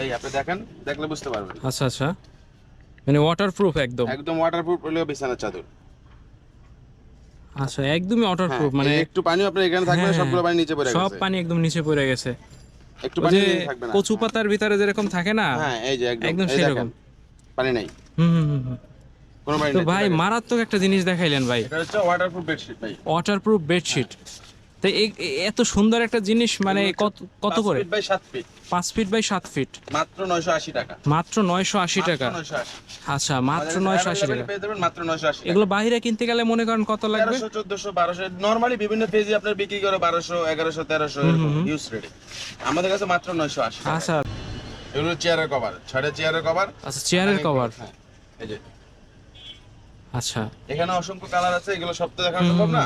এই আপনি দেখেন দেখলে বুঝতে পারবেন। আচ্ছা আচ্ছা। মানে ওয়াটারপ্রুফ একদম। একদম ওয়াটারপ্রুফ হলো বিছানার চাদর। আচ্ছা একদমই ওয়াটারপ্রুফ মানে মানে একটু পানি আপনার এখানে থাকবে হ্যাঁ, সবগুলো পানি নিচে পড়ে সব পানি একদম নিচে পড়ে গেছে। একটু পানি থাকবে না। কচু পাতার ভিতরে যেরকম থাকে না হ্যাঁ এই যে একদম একদম সেরকম। পানি নাই। হুম হুম হুম হুম। কোনো পানি তো ভাই মারাত্মক একটা জিনিস দেখাইলেন ভাই। এটা হচ্ছে ওয়াটারপ্রুফ বেডশিট ভাই। ওয়াটারপ্রুফ বেডশিট তো এত সুন্দর একটা জিনিস মানে কত কত করে? বাই 7 ফিট পাঁচ ফিট বাই সাত ফিট মাত্র 980 টাকা। মাত্র নয়শো আশি টাকা। 980 আচ্ছা মাত্র নয়শো আশি টাকা। পেয়ে যাবেন মাত্র 980 এগুলো বাইরে কিনতে গেলে মনে করেন কত লাগবে? 1300 1400 1200 নরমালি বিভিন্ন পেজে আপনার বিক্রি করে 1200 1100 1300 এরকম ইউজ রেডি আমাদের কাছে মাত্র 980 টাকা। আচ্ছা। এগুলো চেয়ারের কভার ছয়টা চেয়ারের কভার আচ্ছা চেয়ারের কভার হ্যাঁ এই যে। আচ্ছা। এখানে অসংখ্য কালার আছে এগুলো সব তো দেখানো সম্ভব না।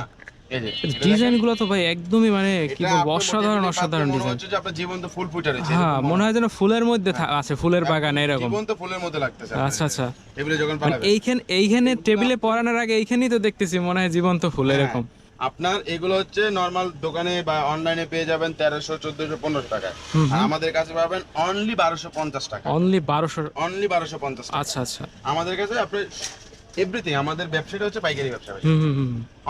ডিজাইনগুলো তো ভাই একদমই মানে কি বলব অসাধারণ অসাধারণ ডিজাইন। হচ্ছে যে আপনার জীবন্ত ফুল ফুটে রয়েছে হ্যাঁ মনে হয় যেন ফুলের মধ্যে আছে ফুলের বাগান এরকম। জীবন্ত ফুলের মতো লাগতেছে আচ্ছা আচ্ছা। টেবিলে যখন মানে পালাবে এইখানে এইখানে টেবিলে পরানোর আগে এইখানেই তো দেখতেছি মনে হয় জীবন্ত ফুল হ্যাঁ। এরকম। আপনার এগুলো হচ্ছে নরমাল দোকানে বা অনলাইনে পেয়ে যাবেন তেরোশো চোদ্দশো পনেরোশো টাকায়। আমাদের কাছে পাবেন অনলি বারোশো পঞ্চাশ টাকা। অনলি বারোশো অনলি বারোশো পঞ্চাশ আচ্ছা আচ্ছা। আমাদের কাছে আপনি এভরিথিং আমাদের ব্যবসাটা হচ্ছে পাইকারি ব্যবসা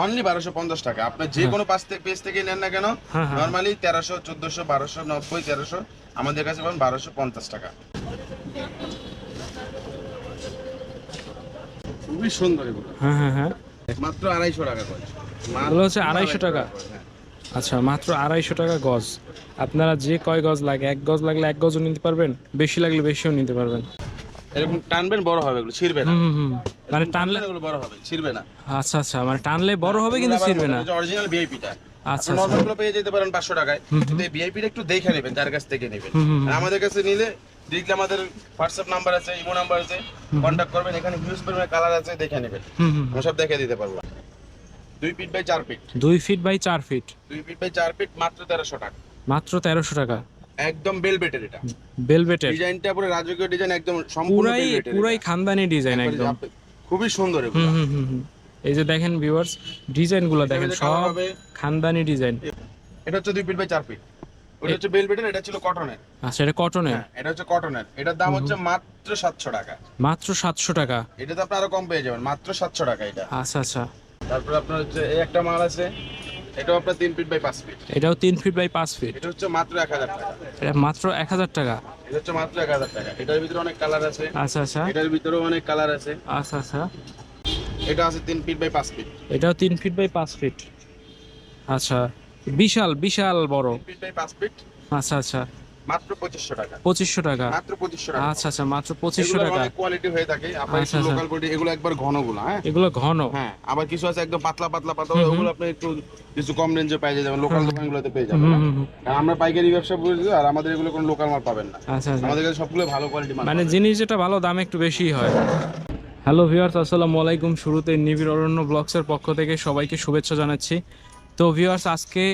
অনলি বারোশো পঞ্চাশ টাকা। আপনার যে কোনো পাশ থেকে পেজ থেকে নেন না কেন হ্যাঁ, হ্যাঁ। নর্মালি তেরোশো চোদ্দশো বারোশো নব্বই তেরোশো আমাদের কাছে পাবেন বারোশো পঞ্চাশ টাকা। খুবই সুন্দর এগুলো। হ্যাঁ হ্যাঁ হ্যাঁ। মাত্র আড়াইশো টাকা এগুলো হচ্ছে আড়াইশো টাকা? হ্যাঁ। আচ্ছা মাত্র আড়াইশো টাকা গজ। আপনারা যে কয় গজ লাগে এক গজ লাগলে এক গজও নিতে পারবেন বেশি লাগলে বেশিও নিতে পারবেন। এরকম টানবেন বড় হবে এগুলো ছিড়বে না। মানে টানলে এগুলো বড় হবে ছিড়বে না। আচ্ছা আচ্ছা মানে টানলে বড় হবে কিন্তু ছিড়বে না। অরিজিনাল ভিআইপিটা আচ্ছা আপনি আচ্ছা। পেয়ে যেতে পারেন 500 টাকায় কিন্তু এই ভিআইপিটা একটু দেখে নেবেন যার কাছ থেকে নেবেন। আমাদের কাছে নিলে দেখলে আমাদের হোয়াটসঅ্যাপ নাম্বার আছে ইমো নাম্বার আছে কন্ট্যাক্ট করবেন এখানে হিউজ পরিমাণে কালার আছে দেখে নেবেন। হুম হুম সব দেখে দিতে পারব। দুই ফিট বাই চার ফিট দুই ফিট বাই চার ফিট দুই ফিট বাই চার ফিট মাত্র তেরোশো টাকা। মাত্র তেরোশো টাকা। একদম বেলবেটের এটা। বেলভেটের ডিজাইনটা পুরো রাজকীয় ডিজাইন একদম সম্পূর্ণ পুরাই পুরাই খানদানি ডিজাইন একদম। খুবই সুন্দর এগুলো। এই যে দেখেন ভিউয়ার্স ডিজাইনগুলো দেখেন সব খানদানি ডিজাইন এটা হচ্ছে দুই ফিট বাই চার ফিট ওটা হচ্ছে বেলবেটের এটা ছিল কটনের আচ্ছা এটা কটনের হ্যাঁ এটা হচ্ছে কটনের এটার দাম হচ্ছে মাত্র সাতশো টাকা। মাত্র সাতশো টাকা? এটা তো আপনি আরও কম পেয়ে যাবেন। মাত্র সাতশো টাকা এটা। আচ্ছা আচ্ছা। তারপরে আপনার হচ্ছে এই একটা মাল আছে। এটাও আপনার তিন ফিট বাই পাঁচ ফিট এটাও তিন ফিট বাই পাঁচ ফিট এটা হচ্ছে মাত্র এক হাজার টাকা। এটা মাত্র এক হাজার টাকা? এটা হচ্ছে মাত্র এক হাজার টাকা। এটার ভিতরে অনেক কালার আছে। আচ্ছা আচ্ছা। এটার ভিতরেও অনেক কালার আছে। আচ্ছা আচ্ছা। এটা আছে তিন ফিট বাই পাঁচ ফিট এটাও তিন ফিট বাই পাঁচ ফিট আচ্ছা। বিশাল বিশাল বড়। 3 ফিট বাই পাঁচ ফিট আচ্ছা আচ্ছা। মাত্র টাকা। টাকা। মাত্র টাকা। আচ্ছা আচ্ছা মাত্র টাকা। অনেক কোয়ালিটি হয়ে থাকে। আপনার আচ্ছা, একটু আচ্ছা। লোকাল কোয়ালিটি এগুলো একবার ঘনগুলো হ্যাঁ? এগুলো ঘন। হ্যাঁ আবার কিছু আছে একদম পাতলা পাতলা পাতলা ওগুলো আপনি একটু কিছু কম রেঞ্জে পেয়ে যাবেন লোকাল দোকানগুলোতে পেয়ে যাবেন হুম, হুম, হুম। আর আমরা পাইকারি ব্যবসা আর আমাদের এগুলো কোনো লোকাল মাল পাবেন না। আচ্ছা আমাদের কাছে সবগুলো ভালো কোয়ালিটি মাল মানে জিনিস যেটা ভালো দাম একটু বেশিই হয়। হ্যালো ভিউয়ার্স আসসালামু আলাইকুম। শুরুতে নিবিড় অরণ্য ব্লগসের পক্ষ থেকে সবাইকে শুভেচ্ছা জানাচ্ছি। তো ভিউয়ার্স আজকে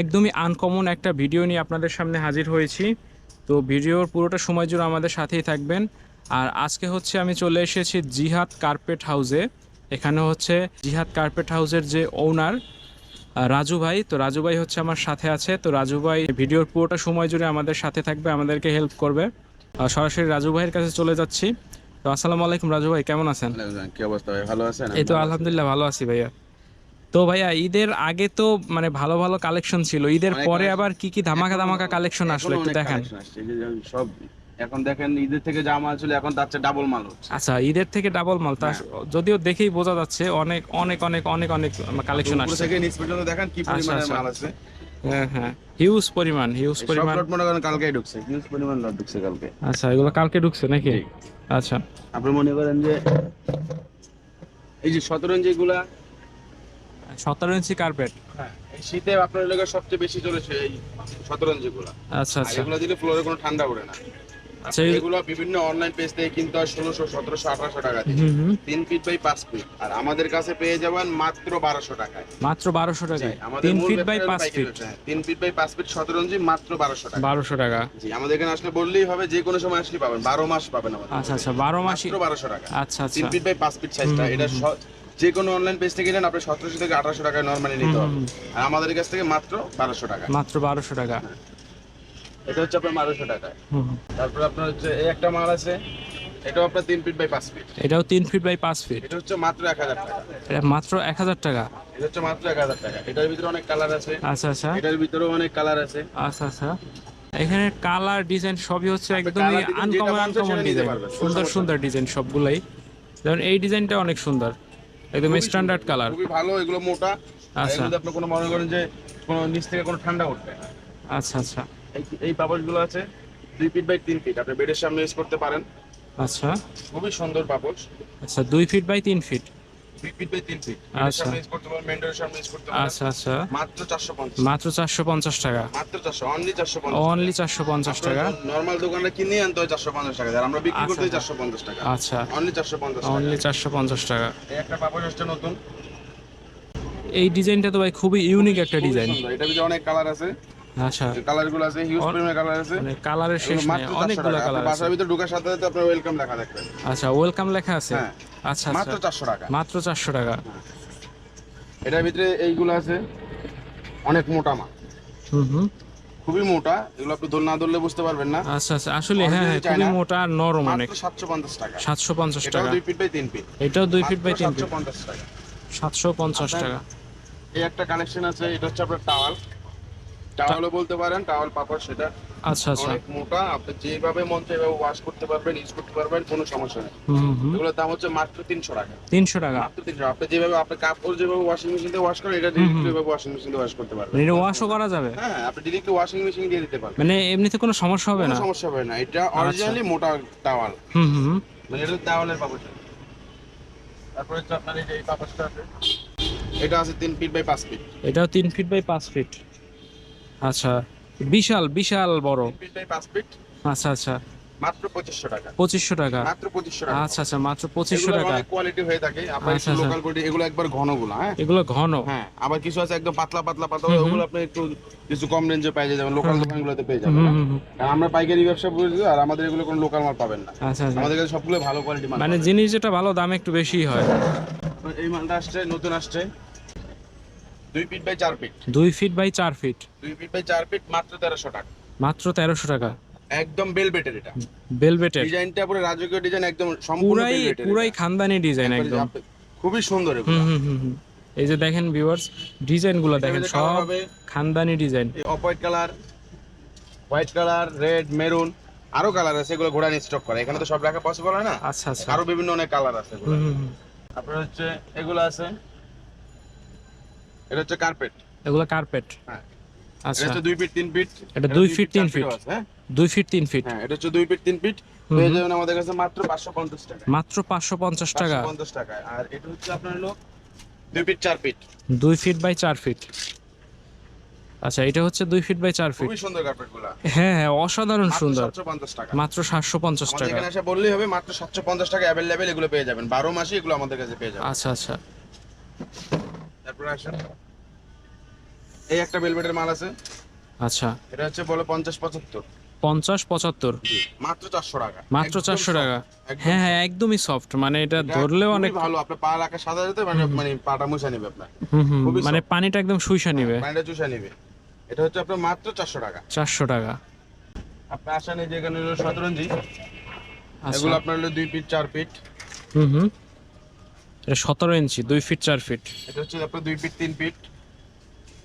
একদমই আনকমন একটা ভিডিও নিয়ে আপনাদের সামনে হাজির হয়েছি। তো ভিডিওর পুরোটা সময় জুড়ে আমাদের সাথেই থাকবেন। আর আজকে হচ্ছে আমি চলে এসেছি জিহাদ কার্পেট হাউসে। এখানে হচ্ছে জিহাদ কার্পেট হাউসের যে ওনার রাজু ভাই। তো রাজু ভাই হচ্ছে আমার সাথে আছে। তো রাজু ভাই ভিডিওর পুরোটা সময় জুড়ে আমাদের সাথে থাকবে আমাদেরকে হেল্প করবে। সরাসরি রাজু ভাইয়ের কাছে চলে যাচ্ছি। তো আসসালামু আলাইকুম রাজু ভাই কেমন আছেন? কি অবস্থা ভাই? ভালো আছেন? এই তো আলহামদুলিল্লাহ ভালো আছি ভাইয়া। তো ভাইয়া ঈদের আগে তো মানে ভালো ভালো কালেকশন ছিল। ঈদের পরে আবার কি কি ধামাকা ধামাকা কালেকশন আসলো একটু দেখান। সব এখন দেখেন ঈদের থেকে যা মাল ছিল এখন তার চেয়ে ডাবল মাল হচ্ছে। আচ্ছা ঈদের থেকে ডাবল মাল। তা যদিও দেখেই বোঝা যাচ্ছে অনেক অনেক অনেক অনেক অনেক কালেকশন আসছে। থেকে নিচ পর্যন্ত দেখেন কি পরিমাণে আচ্ছা। মাল আছে। হ্যাঁ হ্যাঁ। হিউজ পরিমাণ হিউজ পরিমাণ। লট মনে করেন কালকেই ঢুকছে হিউজ পরিমাণ লট ঢুকছে কালকে। আচ্ছা এগুলো কালকে ঢুকছে নাকি? আচ্ছা। আপনি মনে করেন যে এই যে সতেরো ইঞ্চি গুলা সতেরো ইঞ্চি কার্পেট হ্যাঁ শীতে আপনার এলাকায় সবচেয়ে বেশি চলেছে এই সতেরো ইঞ্চি গুলা। আচ্ছা আচ্ছা। এগুলো দিলে ফ্লোরে কোনো ঠান্ডা পড়ে না। আচ্ছা এগুলো বিভিন্ন অনলাইন পেজ থেকে কিনতে হয় ষোলোশো সতেরোশো আঠারোশো টাকা দিয়ে। তিন ফিট বাই পাঁচ ফিট আর আমাদের কাছে পেয়ে যাবেন মাত্র বারোশো টাকায়। মাত্র বারোশো টাকায়। তিন ফিট বাই পাঁচ ফিট। তিন ফিট বাই পাঁচ ফিট সতেরো ইঞ্চি মাত্র বারোশো টাকা। বারোশো টাকা। জি আমাদের এখানে আসলে বললেই হবে যে কোনো সময় আসলে পাবেন। বারো মাস পাবেন আমাদের আচ্ছা আচ্ছা বারো মাত্র বারোশো টাকা। আচ্ছা তিন আচ্ছা ফিট বাই পাঁচ ফিট সাইজটা এটা যে কোনো অনলাইন পেজ থেকে নেন আপনি সতেরোশো থেকে আঠারোশো টাকায় নর্মালি নিতে হবে। আর আমাদের কাছ থেকে মাত্র বারোশো টাকা। মাত্র বারোশো টাকা। এটা হচ্ছে আপনার বারোশো টাকা। তারপরে আপনার হচ্ছে এই একটা মাল আছে এটাও আপনার তিন ফিট বাই পাঁচ ফিট এটাও তিন ফিট বাই পাঁচ ফিট এটা হচ্ছে মাত্র এক হাজার টাকা। এটা মাত্র এক হাজার টাকা। এটা হচ্ছে মাত্র এক হাজার টাকা। এটার ভিতরে অনেক কালার আছে। আচ্ছা আচ্ছা। এটার ভিতরেও অনেক কালার আছে। আচ্ছা আচ্ছা। এখানে কালার ডিজাইন সবই হচ্ছে একদমই আনকমন আনকমন ডিজাইন সুন্দর সুন্দর ডিজাইন সবগুলাই। যেমন এই ডিজাইনটা অনেক সুন্দর। একদম স্ট্যান্ডার্ড কালার খুবই ভালো এগুলো মোটা। আচ্ছা। যদি আপনি কোনো মনে করেন যে কোনো নিচ থেকে কোনো ঠান্ডা উঠবে না। আচ্ছা আচ্ছা। এই- এই পাপোশগুলো আছে দুই ফিট বাই তিন ফিট আপনি বেডের সামনে ইউজ করতে পারেন। আচ্ছা। খুবই সুন্দর পাপোশ আচ্ছা দুই ফিট বাই তিন ফিট ফিট আচ্ছা। আচ্ছা আচ্ছা। মাত্র চারশো পঞ্চাশ। টাকা। অনলি চারশো পঞ্চাশ অনলি টাকা। নর্মাল দোকানে কিনে আনতে হয় চারশো পঞ্চাশ টাকা আমরা বিক্রি করতে। চারশো পঞ্চাশ টাকা। আচ্ছা। অনলি চারশো পঞ্চাশ অনলি চারশো পঞ্চাশ টাকা। এই একটা আসছে নতুন। এই ডিজাইনটা তো ভাই খুবই ইউনিক একটা ডিজাইন। এটার ভিতরে অনেক কালার আছে। আচ্ছা। কালারগুলো আছে হিউজ পরিমাণে কালার আছে। মানে কালারের শেষ নেই অনেকগুলো কালার আছে বাসার ভিতরে ঢোকার সাথে সাথে আপনার ওয়েলকাম লেখা দেখবেন আচ্ছা ওয়েলকাম লেখা আছে? হ্যাঁ আচ্ছা মাত্র আচ্ছা চারশো টাকা। মাত্র চারশো টাকা। এটার ভিতরে এইগুলো আছে অনেক মোটা মাল হুম হুম। খুবই মোটা এগুলো আপনি দোল না ধরলে বুঝতে পারবেন না। আচ্ছা আচ্ছা। আসলে হ্যাঁ হ্যাঁ, খুবই মোটা আর নরম অনেক। মাত্র সাতশো পঞ্চাশ টাকা। সাতশো পঞ্চাশ এটাও টাকা। দুই ফিট বাই তিন ফিট এটাও দুই ফিট বাই তিন সাতশো ফিট পঞ্চাশ টাকা। সাতশো পঞ্চাশ আপনার- টাকা। এই একটা কালেকশন আছে এটা হচ্ছে আপনার টাওয়াল টাওয়ালও বলতে পারেন টাওয়াল পাপড় সেটা আচ্ছা আচ্ছা। অনেক মোটা আপনি যেভাবে মন চায় এভাবে ওয়াশ করতে পারবেন ইউজ করতে পারবেন কোনো সমস্যা নেই। এগুলোর দাম হচ্ছে মাত্র তিনশো টাকা। তিনশো টাকা। মাত্র তিনশো আপনি যেভাবে আপনি কাপড় যেভাবে ওয়াশিং মেশিন দিয়ে ওয়াশ করেন এটা ডিরেক্টলি এভাবে ওয়াশিং মেশিন দিয়ে ওয়াশ করতে পারবেন। এটা ওয়াশও করা যাবে? হ্যাঁ আপনি ডিরেক্টলি ওয়াশিং মেশিন দিয়ে দিতে পারবেন। মানে এমনিতে কোনো সমস্যা হবে না? আচ্ছা। সমস্যা হবে না। এটা অরিজিনালি মোটা টাওয়াল। হুম হুম মানে এটা টাওয়ালের পাপড় তারপরে হচ্ছে আপনার এই যে এই পাপড়টা আছে এটা আছে তিন ফিট বাই পাঁচ ফিট এটাও তিন ফিট বাই পাঁচ ফিট আচ্ছা বিশাল বিশাল বড়। আচ্ছা আচ্ছা। মাত্র পঁচিশশো টাকা। পঁচিশশো টাকা? মাত্র পঁচিশশো টাকা। আচ্ছা আচ্ছা মাত্র পঁচিশশো টাকা। কোয়ালিটি হয়ে থাকে। আপনার আচ্ছা, আচ্ছা। লোকাল কোয়ালিটি এগুলো একবার ঘনগুলো হ্যাঁ? এগুলো ঘন। হ্যাঁ আবার কিছু আছে একদম পাতলা পাতলা পাতলা। ওগুলো আপনি একটু কিছু কম রেঞ্জে পেয়ে যাবেন লোকাল দোকানগুলোতে পেয়ে যাবেন আমরা পাইকারি ব্যবসা করি আর আমাদের এগুলো কোনো লোকাল মাল পাবেন না। আচ্ছা আমাদের কাছে সবগুলো ভালো কোয়ালিটি মানে জিনিস যেটা ভালো দাম একটু বেশি হয়। এই মালটা আসছে নতুন আসছে। দুই ফিট বাই চার ফিট দুই ফিট বাই চার ফিট দুই ফিট বাই চার ফিট মাত্র তেরোশো টাকা। মাত্র তেরোশো টাকা। একদম বেলবেটের এটা। বেলভেটের ডিজাইনটা পুরো রাজকীয় ডিজাইন একদম সম্পূর্ণ পুরাই পুরাই খানদানি ডিজাইন একদম খুবই সুন্দর এগুলো। হুম হুম হুম। এই যে দেখেন ভিউয়ার্স ডিজাইনগুলো দেখেন সব খানদানি design off white colour white colour red maroon আরও কালার আছে এগুলো ঘোড়া স্টক করে। এখানে তো সব রাখা পসিবল হয় না? আচ্ছা আচ্ছা। আরও বিভিন্ন অনেক কালার আছে। আপনার হচ্ছে এগুলো আছে এটা হচ্ছে কার্পেট এগুলো কার্পেট হ্যাঁ। আচ্ছা। হচ্ছে দুই ফিট তিন ফিট এটা দুই feet, তিন চার feet। আছে, হ্যাঁ? দুই ফিট তিন ফিট হ্যাঁ এটা হচ্ছে দুই ফিট তিন ফিট হুম। পেয়ে যাবেন আমাদের কাছে মাত্র পাঁচশো পঞ্চাশ টাকা মাত্র পাঁচশো পঞ্চাশ টাকা। পঞ্চাশ টাকা আর এটা হচ্ছে আপনার হলো দুই ফিট চার ফিট দুই ফিট বাই চার ফিট আচ্ছা এটা হচ্ছে দুই ফিট বাই চার ফিট খুবই সুন্দর কার্পেটগুলা হ্যাঁ হ্যাঁ অসাধারণ সুন্দর। সাতশো পঞ্চাশ টাকা। মাত্র সাতশো পঞ্চাশ আমাদের টাকা। এখানে এসে বললেই হবে মাত্র সাতশো পঞ্চাশ টাকা অ্যাভেলেবেল এগুলো পেয়ে যাবেন। বারো মাসে এগুলো আমাদের কাছে পেয়ে যাবেন। আচ্ছা আচ্ছা। তারপরে আসেন। এই একটা বেলভেটের মাল আছে। আচ্ছা। এটা হচ্ছে বলে পঞ্চাশ পঁচাত্তর। পঞ্চাশ পঁচাত্তর? মাত্র চারশো টাকা। মাত্র চারশো টাকা। হ্যাঁ হ্যাঁ একদমই সফট মানে এটা ধরলেও অনেক ভালো। আপনার পা রাখা সাদা যেতে মানে মানে পাটা মুছা নেবে আপনার। মানে পানিটা একদম শুইসা নিবে। পানিটা চুষা নেবে। এটা হচ্ছে আপনার মাত্র চারশো টাকা। চারশো টাকা। আপনি আসেন এই যে এখানে হলো শতরঞ্জি। আচ্ছা। এগুলো আপনার হলো দুই ফিট চার ফিট হুম হুম। এটা সতেরো ইঞ্চি দুই ফিট চার ফিট। এটা হচ্ছে আপনার দুই ফিট তিন ফিট।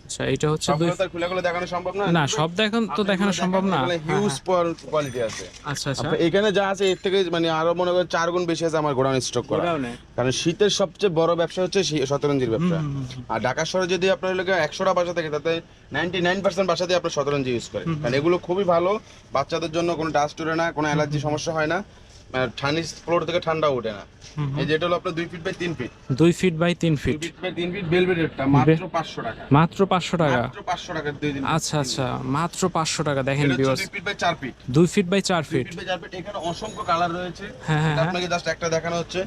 আচ্ছা এটা হচ্ছে দুই খুলে খুলে দেখানো সম্ভব না? না সব দেখুন তো দেখানো সম্ভব না। হ্যাঁ, হিউজ কোয়ালিটি আছে। আচ্ছা আচ্ছা। এখানে যা আছে এর থেকে মানে আরও মনে করেন চার গুণ বেশি আছে আমার গোডাউন স্টক করা। কারণ শীতের সবচেয়ে বড় ব্যবসা হচ্ছে শতরঞ্জির ব্যবসা। আর ঢাকা শহরে যদি আপনার লোকে একশোটা বাসা থাকে তাতে নাইনটি নাইন পার্সেন্ট বাসাতে আপনার শতরঞ্জি ইউজ করেন। কারণ এগুলো খুবই ভালো বাচ্চাদের জন্য কোনো ডাস্ট উঠে না কোনো অ্যালার্জি সমস্যা হয় না। ঠান্ডি ফ্লোর থেকে ঠান্ডা ওঠে না। এই যেটা হলো আপনার দুই ফিট বাই তিন ফিট দুই ফিট বাই তিন ফিট ফিট বাই তিন ফিট বেলভেটেরটা মাত্র পাঁচশো টাকা। মাত্র পাঁচশো টাকা? মাত্র পাঁচশো টাকা দুই দিন। আচ্ছা আচ্ছা মাত্র পাঁচশো টাকা। দেখেন ভিউয়ার্স দুই ফিট বাই চার ফিট দুই ফিট বাই চার ফিট ফিট বাই চার ফিট এখানে অসংখ্য কালার রয়েছে। হ্যাঁ হ্যাঁ হ্যাঁ। আপনাকে জাস্ট একটা দেখানো হচ্ছে।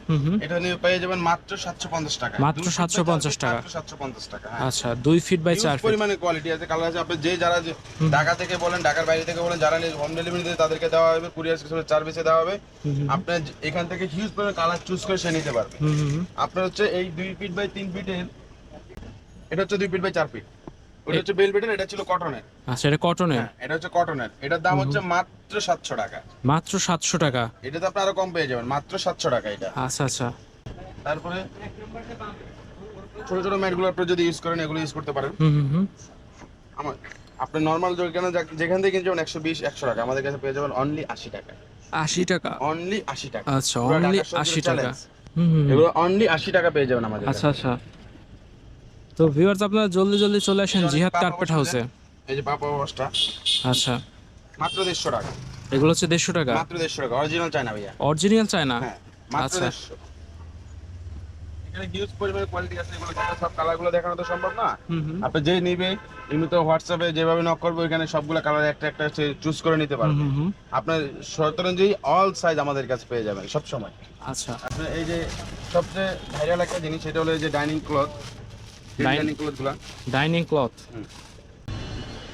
এটা নিয়ে পেয়ে যাবেন মাত্র সাতশো পঞ্চাশ টাকা। মাত্র দুই feet by 750 চার feet, টাকা। সাতশো পঞ্চাশ টাকা হ্যাঁ। আচ্ছা দুই ফিট বাই চার ফিট পরিমাণে কোয়ালিটি আছে। কালার আছে আপনি যে যারা ঢাকা থেকে বলেন ঢাকার বাইরে থেকে বলেন যারা হোম ডেলিভারি দিয়ে তাদেরকে দেওয়া হবে কুরিয়ার সার্ভিসে দেওয়া হবে। আপনার এখান থেকে হিউজ পরিমাণে কালার চুজ করে সে নিতে পারবে। আপনার হচ্ছে এই দুই ফিট বাই তিন ফিটের এটা হচ্ছে দুই ফিট বাই চার ফিট ওটা হচ্ছে বেলভেটের এটা ছিল কটনের আচ্ছা এটা কটনের হ্যাঁ এটা হচ্ছে কটনের এটার দাম হচ্ছে মাত্র সাতশো টাকা। মাত্র সাতশো টাকা? এটা তো আপনি আরও কম পেয়ে যাবেন মাত্র সাতশো টাকা এটা। আচ্ছা আচ্ছা। তারপরে ছোট ছোট ম্যাটগুলো আপনি যদি ইউজ করেন এগুলো ইউজ করতে পারেন। হুম হুম আমার আপনি নর্মাল যেখানে যেখান থেকে একশো বিশ একশো টাকা। আমাদের কাছে পেয়ে যাবেন অনলি আশি টাকা। আশি টাকা। অনলি আশি টাকা। আচ্ছা অনলি আশি টাকা। এগুলো অনলি আশি টাকা পেয়ে যাবেন আমাদের আচ্ছা আচ্ছা। তো ভিউয়ার্স আপনারা জলদি জলদি চলে আসেন জিহাদ কার্পেট হাউসে। এই যে পাপা ওয়াশটা আচ্ছা। মাত্র 150 টাকা। এগুলো হচ্ছে 150 টাকা। মাত্র 150 টাকা। অরিজিনাল চায়না ভাইয়া। অরিজিনাল চায়না হ্যাঁ মাত্র আচ্ছা। 150 এখানে হিউজ পরিমাণে কোয়ালিটি আছে এগুলো সব কালারগুলো দেখানো তো সম্ভব না। হুম হুম। আপনি যে নিবে এমনিতে হোয়াটসঅ্যাপে যেভাবে নক করবে ওইখানে সবগুলো কালার একটা একটা চুজ করে নিতে হুম। আপনার শতরঞ্জি অল সাইজ আমাদের কাছে পেয়ে যাবেন সব সময় আচ্ছা। আপনার এই যে সবচেয়ে ভাইরাল একটা জিনিস সেটা হলো যে ডাইনিং ক্লথ ডাইনিং ক্লথগুলো ডাইনিং ক্লথ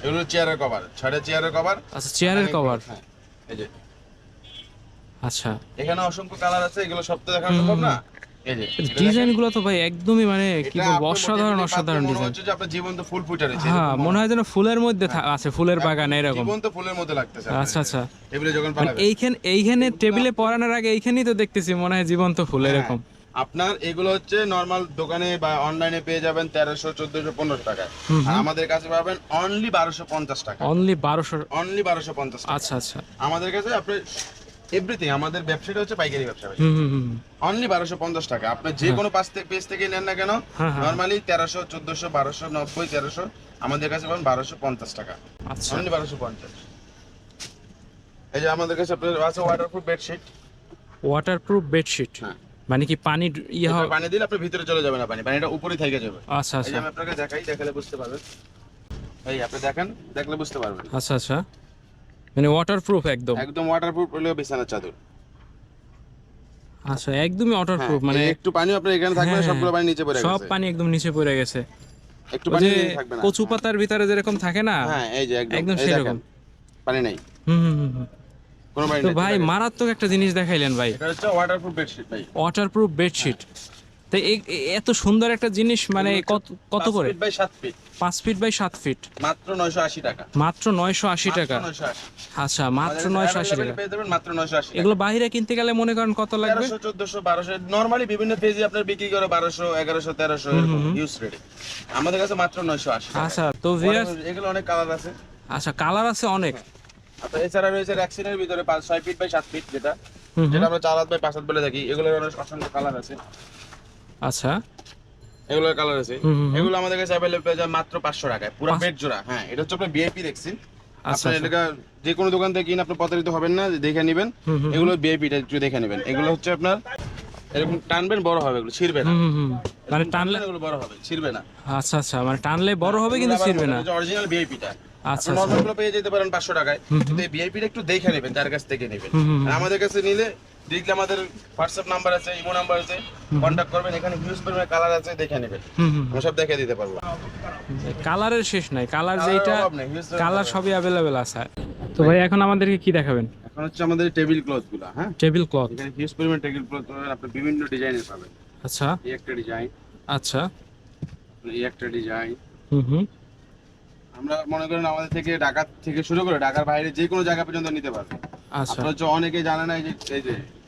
এগুলো চেয়ারের কভার ছয়টা চেয়ারের কভার আচ্ছা চেয়ারের কভার এই যে। আচ্ছা। এখানে অসংখ্য কালার আছে এগুলো সব তো দেখানো সম্ভব না। এই যে এটা ডিজাইনগুলো তো ভাই একদমই মানে কি বলব অসাধারণ অসাধারণ ডিজাইন। হচ্ছে যে আপনার জীবন্ত ফুল ফুটে রয়েছে হ্যাঁ এরকম মনে হয় যেন ফুলের মধ্যে আছে ফুলের বাগান এরকম। জীবন্ত ফুলের মতো লাগতেছে আচ্ছা আচ্ছা। এগুলো যখন মানে পালাবে এইখানে এইখানে টেবিলে পরানোর আগে এইখানেই তো দেখতেছি মনে হয় জীবন্ত ফুল হ্যাঁ। এরকম। আপনার এগুলো হচ্ছে নর্মাল দোকানে বা অনলাইনে পেয়ে যাবেন তেরোশো চোদ্দশো পনেরোশো টাকা আর আমাদের কাছে পাবেন অনলি বারোশো পঞ্চাশ টাকা। অনলি বারোশো অনলি বারোশো পঞ্চাশ আচ্ছা আচ্ছা। আমাদের কাছে আপনি এভরিথিং আমাদের ব্যবসাটা হচ্ছে পাইকারি ব্যবসা। হুম হুম অনলি বারোশো পঞ্চাশ টাকা। আপনি যে কোনো পাশ থেকে পেজ থেকে নেন না কেন হ্যাঁ, হ্যাঁ। নর্মালি তেরোশো চোদ্দশো বারোশো নব্বই তেরোশো আমাদের কাছে পাবেন বারোশো পঞ্চাশ টাকা। আচ্ছা। অনলি বারোশো পঞ্চাশ। এই যে আমাদের কাছে আপনার আছে ওয়াটারপ্রুফ বেডশিট ওয়াটারপ্রুফ বেডশিট হ্যাঁ। মানে কি পানি ইয়ে হয় পানি দিলে আপনি ভিতরে চলে যাবে না পানি। পানিটা উপরে থেকে যাবে। আচ্ছা আচ্ছা। আমি আপনাকে দেখাই দেখালে বুঝতে পারবেন। এই আপনি দেখেন দেখলে বুঝতে পারবেন। আচ্ছা আচ্ছা। মানে ওয়াটারপ্রুফ একদম। একদম ওয়াটারপ্রুফ হলো বিছানার চাদর। আচ্ছা একদমই ওয়াটারপ্রুফ হ্যাঁ, মানে একটু পানি আপনার এখানে থাকবে না, হ্যাঁ, সবগুলো পানি নিচে পড়ে গেছে। সব পানি একদম নিচে পড়ে গেছে। একটু পানি থাকবে না। কচু পাতার ভিতরে যেরকম থাকে না হ্যাঁ এই যে একদম একদম সেরকম। পানি নাই। হুম হুম হুম হুম। কোনো পানি তো ভাই মারাত্মক একটা জিনিস দেখাইলেন ভাই। এটা হচ্ছে ওয়াটারপ্রুফ বেডশিট ভাই। ওয়াটারপ্রুফ বেডশিট তো এত সুন্দর একটা জিনিস মানে কত কত করে? বাই সাত ফিট পাঁচ ফিট বাই সাত ফিট মাত্র নয়শো আশি টাকা। মাত্র নয়শো আশি টাকা। আচ্ছা মাত্র নয়শো আশি টাকা। মাত্র নয়শো আশি এগুলো বাইরে কিনতে গেলে মনে করেন কত লাগবে? চোদ্দশো বারোশো। নর্মালি বিভিন্ন পেজে আপনার বিক্রি করে বারোশো এগারোশো তেরোশো ইউজ রেটে আমাদের কাছে মাত্র নয়শো আশি আচ্ছা তো এগুলো অনেক কালার আছে। আচ্ছা কালার আছে অনেক। এছাড়া রয়েছে র্যাক্সিনের ভিতরে পাঁচ ছয় ফিট বাই সাত ফিট যেটা। যেটা আমরা চার হাত বাই পাঁচ হাত বলে থাকি। এগুলোর অনেক অসংখ্য কালার আছে। আচ্ছা। এগুলোর কালার আছে। এগুলো আমাদের কাছে অ্যাভেলেবল পেয়ে যায় মাত্র পাঁচশো টাকায়। পুরো বেড জোড়া। হ্যাঁ এটা হচ্ছে আপনার বিআইপি দেখছেন আচ্ছা আপনার এলাকা যে কোনো দোকান থেকে কিনে আপনি প্রতারিত হবেন না দেখে নেবেন। এগুলো বিআইপিটা একটু দেখে নেবেন। এগুলো হচ্ছে আপনার এরকম টানবেন বড় হবে এগুলো ছিড়বে না। মানে টানলে এগুলো বড় হবে ছিড়বে না। আচ্ছা আচ্ছা মানে টানলে বড় হবে কিন্তু ছিড়বে না। অরিজিনাল বিআইপিটা আচ্ছা নরমালগুলো পেয়ে যেতে পারেন পাঁচশো টাকায়। কিন্তু এই বিআইপিটা একটু দেখে নেবেন যার কাছ থেকে নেবেন। আমাদের কাছে নিলে ডিরেক্টলি আমাদের হোয়াটসঅ্যাপ নাম্বার আছে ইমো নাম্বার আছে কন্ট্যাক্ট করবেন এখানে হিউজ পরিমাণে কালার আছে দেখে নেবেন। হুম হুম আমরা সব দেখে দিতে পারব। কালারের শেষ নাই কালার যেটা কালার সবই অ্যাভেলেবেল আছে। তো ভাই এখন আমাদেরকে কি দেখাবেন? এখন হচ্ছে আমাদের টেবিল ক্লথগুলো হ্যাঁ? টেবিল ক্লথ এখানে হিউজ পরিমাণ টেবিল ক্লথ আপনি বিভিন্ন ডিজাইনের পাবেন। আচ্ছা। এই একটা ডিজাইন আচ্ছা। এই একটা ডিজাইন হুম হুম। আমরা মনে করেন আমাদের থেকে ঢাকা থেকে শুরু করে ঢাকার বাইরে যে কোনো জায়গা পর্যন্ত নিতে পারবেন। আচ্ছা। অনেকে জানে না এই যে এই যে এই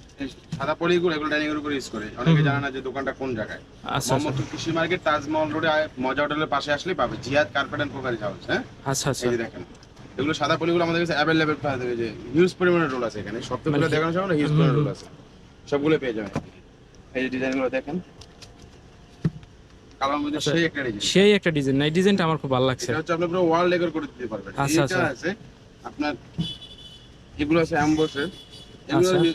সাদা পলিগুলো এগুলো ডাইনিং এর উপর ইউজ করে। অনেকে জানে না যে দোকানটা কোন জায়গায়। আচ্ছা আচ্ছা। মোহাম্মদপুর কৃষি মার্কেট তাজমহল রোডে মজা হোটেলের পাশে আসলে পাবে। Ziad carpet and crockery house হ্যাঁ? আচ্ছা আচ্ছা। এই দেখেন। এগুলো সাদা পলিগুলো আমাদের কাছে অ্যাভেলেবেল পাওয়া যাবে। যে হিউজ পরিমাণের রোল আছে এখানে। সব তো মানে দেখানো না হিউজ পরিমাণের রোল আছে। সবগুলো পেয়ে যাবেন। এই যে ডিজাইনগুলো দেখেন। আচ্ছা। সেই একটা ডিজাইন সেই একটা ডিজাইন এই ডিজাইনটা আমার খুব ভালো লাগছে। এটা হচ্ছে আপনি পুরো ওয়াল করে দিতে পারবেন। আচ্ছা, আচ্ছা। আছে আপনার এগুলো আছে অ্যাম্বসের।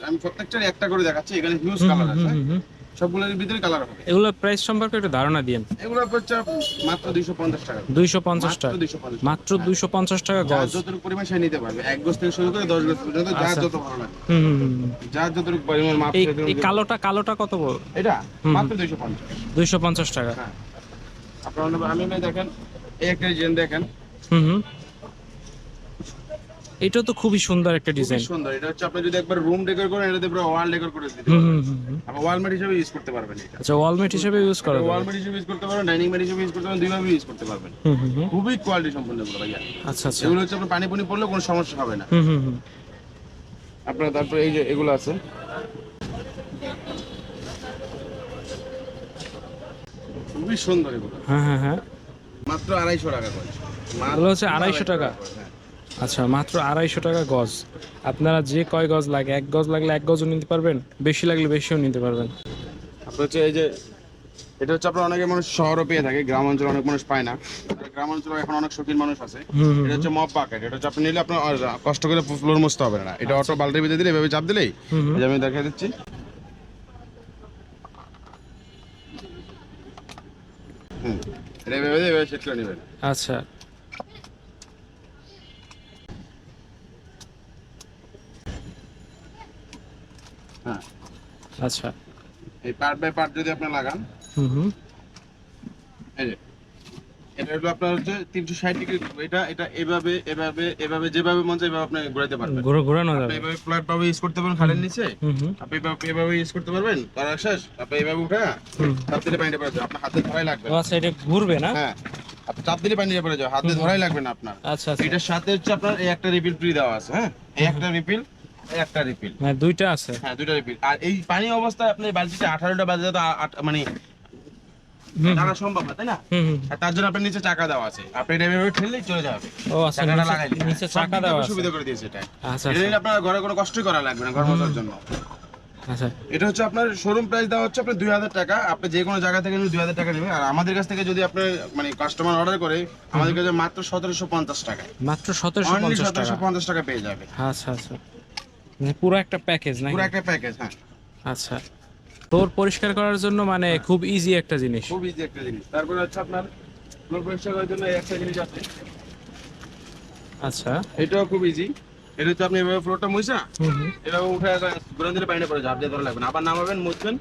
আমি প্রত্যেকটার একটা করে দেখাচ্ছি এখানে হিউজ কালার আছে। সবগুলোর ভিতরে কালার হবে। এগুলোর প্রাইস সম্পর্কে একটু ধারণা দিন এগুলো হচ্ছে মাত্র দুইশো পঞ্চাশ টাকা দুইশো পঞ্চাশ মাত্র টাকা। মাত্র দুইশো পঞ্চাশ টাকা যার গজ যতটুকু পরিমাণ সে নিতে পারবে। এক গোছ থেকে শুরু করে দশ গোছ পর্যন্ত যার আচ্ছা। যত ভালো লাগে। হুম যতটুকু পরিমাণ মাপ এই কালোটা কালোটা কত এটা? মাত্র দুইশো পঞ্চাশ। দুইশো পঞ্চাশ টাকা। হ্যাঁ। আপনার আমি দেখেন এই একটা ডিজাইন দেখেন। হুম হুম। এটাও তো খুবই সুন্দর একটা ডিজাইন সুন্দর। এটা হচ্ছে আপনি যদি একবার রুম ডেকোর করেন এটাতে পুরো ওয়াল ডেকোর করে দিতে পারবেন। আপনি ওয়াল ম্যাট হিসেবে ইউজ করতে পারবেন এটা। আচ্ছা ওয়াল ওয়ালমেট হিসেবে ইউজ করা ওয়াল যাবে। ম্যাট হিসেবে ইউজ করতে পারবেন ডাইনিং ম্যাট হিসেবে ইউজ করতে পারবেন দুইভাবে ইউজ করতে পারবেন। খুবই কোয়ালিটি সম্পন্ন এগুলো ভাইয়া। আচ্ছা আচ্ছা। এগুলো হচ্ছে আপনার পানি পুনি পড়লে কোনো সমস্যা হবে না। আপনার তারপরে এই যে এগুলো আছে। খুবই সুন্দর এগুলো। হ্যাঁ হ্যাঁ হ্যাঁ। মাত্র আড়াইশো টাকা করে। এগুলো হচ্ছে আড়াইশো টাকা? আচ্ছা মাত্র আড়াইশো টাকা গজ। আপনারা যে কয় গজ লাগে এক গজ লাগলে এক গজও নিতে পারবেন বেশি লাগলে বেশিও নিতে পারবেন। আপনার হচ্ছে এই যে এটা হচ্ছে আপনার অনেকে মানুষ শহরও পেয়ে থাকে গ্রাম অঞ্চলে অনেক মানুষ পায় না। গ্রাম অঞ্চলে এখন অনেক শৌখিন মানুষ আছে। এটা হচ্ছে মপ বাকেট এটা হচ্ছে আপনি নিলে আপনার কষ্ট করে ফ্লোর মুছতে হবে না। এটা অটো বালতির বেঁধে দিলে এভাবে চাপ দিলেই আমি দেখাই দিচ্ছি। আচ্ছা হ্যাঁ আচ্ছা। এই পার্ট বাই পার্ট যদি আপনি লাগান হুম হুম। এই যে এটা হলো আপনার হচ্ছে তিনশো ষাট ডিগ্রি এটা এটা এভাবে এভাবে এভাবে যেভাবে মন এভাবে আপনি ঘুরাইতে পারবেন। ঘুরে ঘোরানো যাবে। এভাবে ফ্ল্যাট ভাবে ইউজ করতে খালের নিচে। আপনি এভাবে ইউজ করতে পারবেন করার শেষ। আপনি এভাবে উঠে। চাপ দিলে পানিটা পড়ে যাবে। আপনার হাতে ধরাই লাগবে। আচ্ছা এটা ঘুরবে না? হ্যাঁ। আপনি চাপ দিলে পানিটা পড়ে যাবে। হাতে ধরাই লাগবে না আপনার। আচ্ছা আচ্ছা। এটার সাথে হচ্ছে আপনার এই একটা রিপিল ফ্রি দেওয়া আছে হ্যাঁ? এই একটা রিপিল এই একটা রিপিল মানে দুইটা আছে। হ্যাঁ দুটো রিপিল আর এই পানি অবস্থায় আপনি বালতিতে আঠারোটা বাজে তো মানে টানা সম্ভব না তাই না? হুম হুম। আর তার জন্য আপনার নিচে চাকা দেওয়া আছে। আপনি এটা এভাবে ঠেললেই চলে যাবে। ও আচ্ছা চাকাটা নিচে- নিচে চাকা দেওয়া আছে। সুবিধা করে দিয়েছে এটা। আচ্ছা এটা আপনার ঘরে কোনো কষ্টই করা লাগবে না ঘর মোছার জন্য। আচ্ছা। এটা হচ্ছে আপনার শোরুম প্রাইস দেওয়া হচ্ছে আপনার দুই হাজার টাকা। আপনি যে কোনো জায়গা থেকে দুই হাজার টাকা নেবেন আর আমাদের কাছ থেকে যদি আপনার মানে কাস্টমার অর্ডার করে আমাদের কাছে মাত্র সতেরোশো পঞ্চাশ টাকায় মাত্র সতেরোশো পঞ্চাশ টাকা। টাকা পেয়ে যাবে। আচ্ছা আচ্ছা। পুরো একটা প্যাকেজ নাকি? পুরো একটা প্যাকেজ হ্যাঁ। আচ্ছা। ফ্লোর পরিষ্কার করার জন্য মানে খুব ইজি একটা জিনিস। খুব ইজি একটা জিনিস। তারপরে হচ্ছে আপনার ফ্লোর পরিষ্কার করার জন্য একটা জিনিস আছে। আচ্ছা। এটাও খুব ইজি এটা হচ্ছে আপনি এভাবে ফ্লোরটা মুছা এভাবে উঠে ঘুরে দিলে পানিটা পড়ে যাবে ধরা লাগবে না। আবার নামাবেন মুছবেন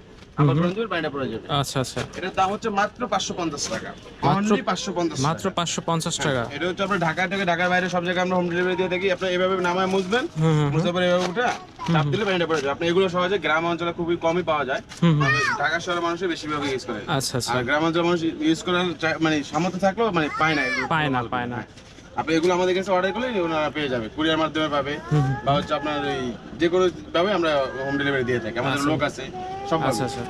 আচ্ছা আচ্ছা। এটার দাম হচ্ছে মাত্র পাঁচশো পঞ্চাশ টাকা। অনলি পাঁচশো পঞ্চাশ মাত্র পাঁচশো পঞ্চাশ টাকা। এটা হচ্ছে আপনার ঢাকা থেকে ঢাকার বাইরে সব জায়গায় আমরা হোম ডেলিভারি দিয়ে থাকি। আপনি এভাবে নামায় মুছবেন হুম পরে এভাবে উঠে চাপ দিলে পানিটা পড়ে যাবে। আপনি এগুলো সহজে গ্রাম অঞ্চলে খুবই কমই পাওয়া যায়। ঢাকা শহরের মানুষই বেশিরভাগ ইউজ করে। আচ্ছা আচ্ছা। আর গ্রাম অঞ্চলের মানুষ ইউজ করার মানে সামর্থ্য থাকলেও মানে পায় না পায় না পায় না। আপনি এগুলো আমাদের কাছে অর্ডার করলে ওনারা পেয়ে যাবে কুরিয়ার মাধ্যমে পাবে। বা হচ্ছে আপনার এই যে কোনো ভাবে আমরা হোম ডেলিভারি দিয়ে থাকি আমাদের আচ্ছা। লোক আছে সব আচ্ছা আচ্ছা।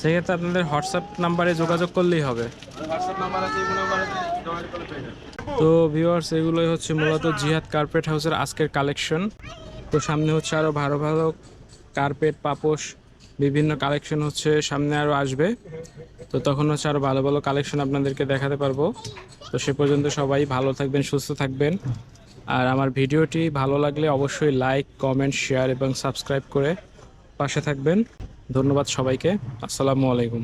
সেক্ষেত্রে আপনাদের হোয়াটসঅ্যাপ নাম্বারে যোগাযোগ করলেই হবে। হোয়াটসঅ্যাপ নাম্বার আছে তো ভিউয়ার্স এগুলোই হচ্ছে মূলত জিহাদ কার্পেট হাউসের আজকের কালেকশন তো সামনে হচ্ছে আরও ভালো ভালো কার্পেট পাপোশ বিভিন্ন কালেকশন হচ্ছে সামনে আরও আসবে। তো তখন হচ্ছে আরও ভালো ভালো কালেকশন আপনাদেরকে দেখাতে পারব। তো সে পর্যন্ত সবাই ভালো থাকবেন, সুস্থ থাকবেন। আর আমার ভিডিওটি ভালো লাগলে অবশ্যই লাইক কমেন্ট শেয়ার এবং সাবস্ক্রাইব করে পাশে থাকবেন। ধন্যবাদ সবাইকে। আসসালামু আলাইকুম।